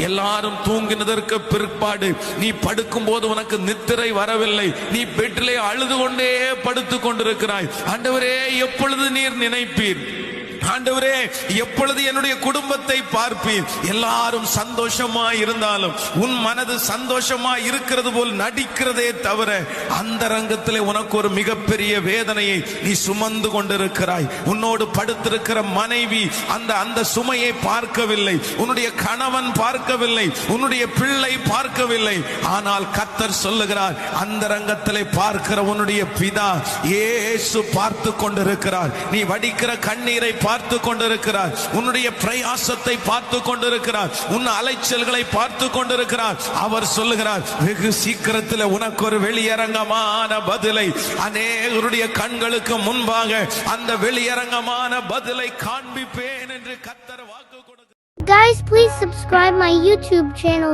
எல்லாரும் தூங்கினதற்கு பிற்பாடு நீ படுக்கும் போது உனக்கு நித்திரை வரவில்லை. நீ பெட்டிலே அழுது கொண்டே படுத்துக் கொண்டிருக்கிறாய். ஆண்டவரே எப்பொழுது நீர் நினைப்பீர்? ஆண்டவரே எப்பொழுது என்னுடைய குடும்பத்தை பார்ப்பீர்? எல்லாரும் சந்தோஷமா இருந்தாலும் உன் மனது சந்தோஷமா இருக்கிறது போல் நடிக்கிறதே தவிர அந்த ரங்கத்தில் உனக்கு ஒரு மிகப்பெரிய வேதனையை நீ சுமந்து கொண்டிருக்கிறாய். உன்னோடு படுத்திருக்கிற மனைவி அந்த அந்த சுமையை பார்க்கவில்லை. உன்னுடைய கணவன் பார்க்கவில்லை. உன்னுடைய பிள்ளை பார்க்கவில்லை. ஆனால் கத்தர் சொல்லுகிறார் அந்த ரங்கத்திலே பார்க்கிற உன்னுடைய பிதா ஏசு பார்த்து கொண்டிருக்கிறார். நீ வடிக்கிற கண்ணீரை பார்த்து பார்த்து கொண்டிருக்கிறார் உன்னுடைய பிரயாசத்தை பார்த்து கொண்டிருக்கிறார் உன் அலைச்சல்களை பார்த்து கொண்டிருக்கிறார் அவர் சொல்லுகிறார் வெகு சீக்கிரத்தில் உனக்கு ஒரு வெளியரங்கமான பதிலை. அநேகருடைய கண்களுக்கு முன்பாக அந்த வெளியரங்கமான பதிலை காண்பிப்பேன் என்று கத்தர் வாக்கு கொடுக்கிறார். Guys, please subscribe my YouTube channel.